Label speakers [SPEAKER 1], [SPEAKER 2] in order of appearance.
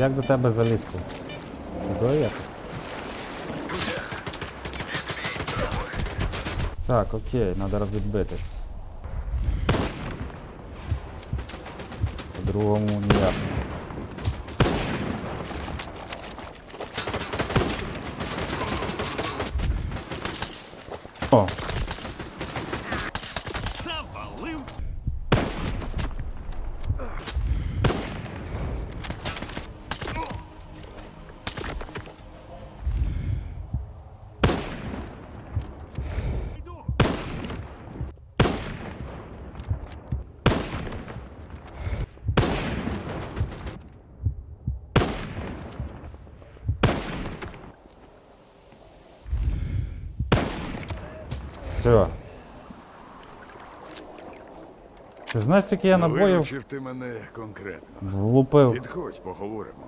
[SPEAKER 1] Jak do tebe wylisty? Go jak Tak, ok, nadal wybytys. Po drugą nie ja. O! Все. Ти знаєш, скільки я набоїв Виручив
[SPEAKER 2] ти мене конкретно.
[SPEAKER 1] влупив?
[SPEAKER 2] Підходь, поговоримо.